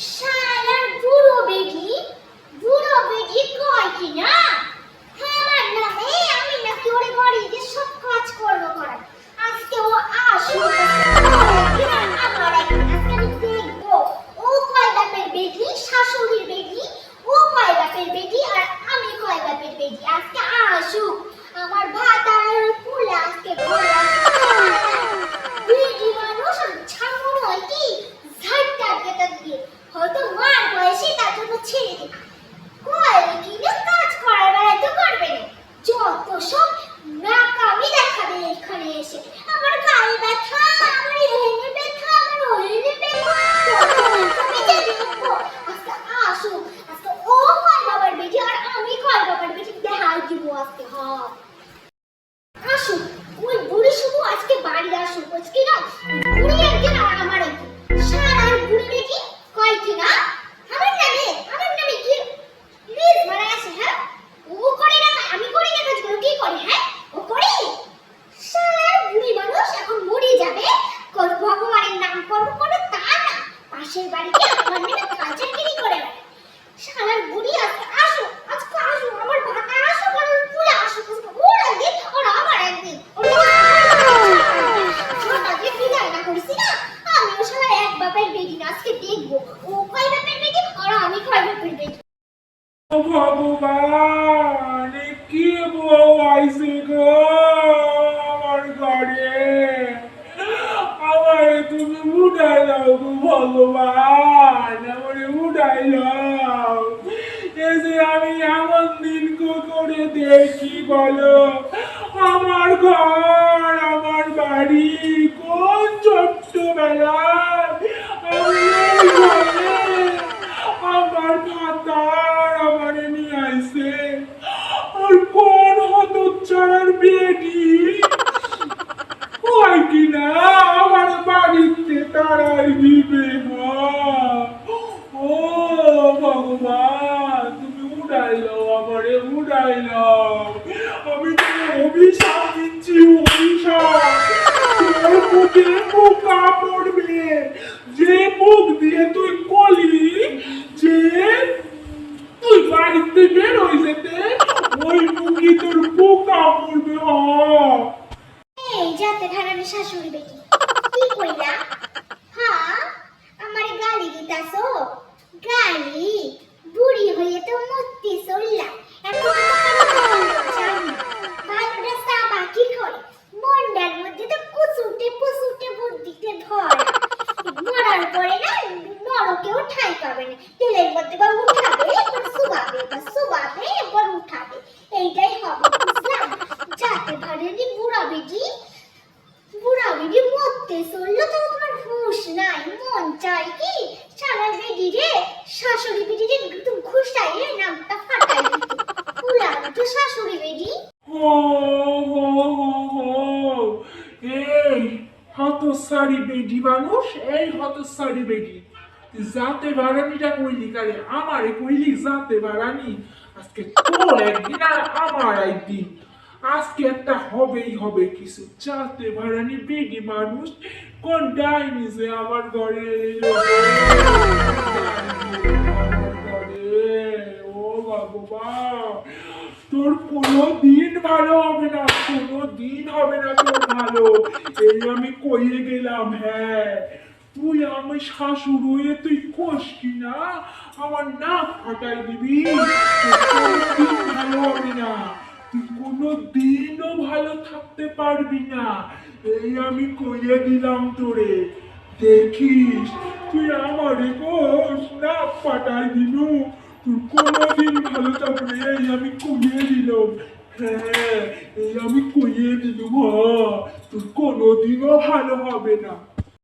Shut আজকে হ্যাঁ আসুক ওই বুড়ি শুধু আজকে বাড়ি আসুক আজকে না বুড়ি একদিন আর আমার একদিন সারার বুড়ি নাকি কয় না? আমার নামে আমার নামে কি? প্লিজ মারা আছে হ্যাঁ? ও করে না, আমি করি না কাজগুলো কি করে হ্যাঁ? ও করে? সারার বুড়ি মানুষ এখন মরে যাবে ভগবানের নাম করব কোনো তা না। পাশের বাড়িতে আমার মেয়ে কাজের গিরি করে বেড়ায়। বুড়ি আজকে আসো আজকে আসো আমার ভাতা আসো কারণ পুলে আসো আজকে ওর একদিন আর আমার একদিন ছোটা যে বিদায় না করেছি না আমিও শালা এক বাপের বেটি না আজকে দেখব ও কয় বাপের বেটি আর আমি কয় বাপের বেটি ও ভগবান, কি বউ আইছে গো আমার ঘরে? আমারে তুমি উঠাই দাও গো ভগবান, আমারে উঠাই দাও। যে আমি এমন দিন করে দেখি, বলো, আমার ঘর, আমার বাড়ি কোন ছোট্টবেলায় আমি এই ঘরে আমার ভাতার আমার নিয়ে আইছে আর কোন হতচ্ছাড়ার বেটি ওই কিনা আমার বাড়িতে তারাই দিবে হ্যাঁ। ও ভগবান তুমি উড়াইলো আমারে উড়াইলো আমি তো অভিশাপ দিচ্ছি অভিশাপ তোর মুখে পোকা পড়বে যে মুখ তুই কলি যে তুই বাড়িতে বের ওই মুখে তোর পোকা পড়বে যাতে ঘাড়ানি শাশুড়ি বেটি। কি কইলা? হ্যাঁ আমারে গালি দিতাছো? গালি? চাই কি? সারা বেটি রে, শাশুড়ি বেটি রে, একদম খুশাইয়ে নামটা ফাটাই উলাম তো শাশুড়ি বেটি হো বেডি মানুষ, এই হতসারি বেডি। যাতে বারানিটা কইলি কারে, আমারে কইলি যাতে বারানি। আজকে তোর একদিন আর আমার একদিন। আজকে একটা হবেই হবে কিছু। যাতে বারানি বেডি মানুষ কোন ডাইনি যে আমার ঘরে? এলো তোর কোনো দিন ভালো হবে না কোনো দিন হবে না তোর ভালো। এই আমি কইয়ে গেলাম হ্যাঁ তুই আমি শাশুড় হয়ে তুই কোষ কি না আমার নাক ফাটাই দিবি ভালো হবে না। তুই কোনো দিনও ভালো থাকতে পারবি না। এই আমি কইয়ে দিলাম তোরে, দেখিস, তুই আমারে কোষ নাক ফাটাই দিলু তুই কোনোদিন ভালো থাকবে এই আমি কইয়ে দিলাম। হ্যাঁ এই আমি কইয়ে দিলাম তোর কোনোদিনও ভালো হবে না।